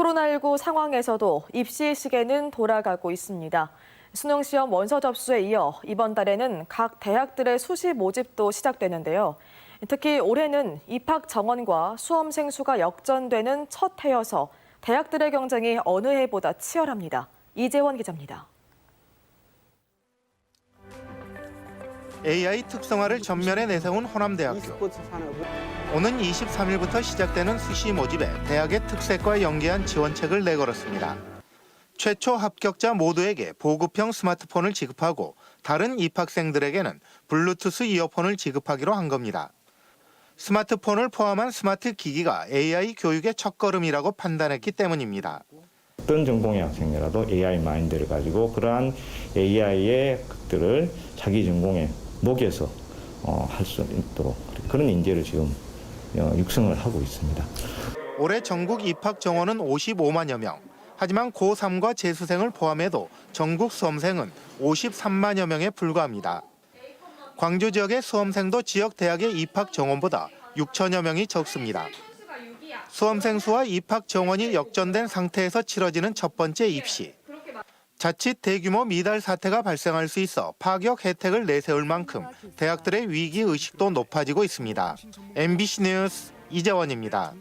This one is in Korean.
코로나19 상황에서도 입시 시계는 돌아가고 있습니다. 수능 시험 원서 접수에 이어 이번 달에는 각 대학들의 수시 모집도 시작되는데요. 특히 올해는 입학 정원과 수험생 수가 역전되는 첫 해여서 대학들의 경쟁이 어느 해보다 치열합니다. 이재원 기자입니다. AI 특성화를 전면에 내세운 호남대학교. 오는 23일부터 시작되는 수시 모집에 대학의 특색과 연계한 지원책을 내걸었습니다. 최초 합격자 모두에게 보급형 스마트폰을 지급하고 다른 입학생들에게는 블루투스 이어폰을 지급하기로 한 겁니다. 스마트폰을 포함한 스마트 기기가 AI 교육의 첫걸음이라고 판단했기 때문입니다. 어떤 전공의 학생이라도 AI 마인드를 가지고 그러한 AI의 것들을 자기 전공에 녹여서 어, 할 수 있도록 그런 인재를 지금 어, 육성을 하고 있습니다. 올해 전국 입학 정원은 55만여 명. 하지만 고3과 재수생을 포함해도 전국 수험생은 53만여 명에 불과합니다. 광주 지역의 수험생도 지역 대학의 입학 정원보다 6천여 명이 적습니다. 수험생 수와 입학 정원이 역전된 상태에서 치러지는 첫 번째 입시. 자칫 대규모 미달 사태가 발생할 수 있어 파격 혜택을 내세울 만큼 대학들의 위기 의식도 높아지고 있습니다. MBC 뉴스 이재원입니다.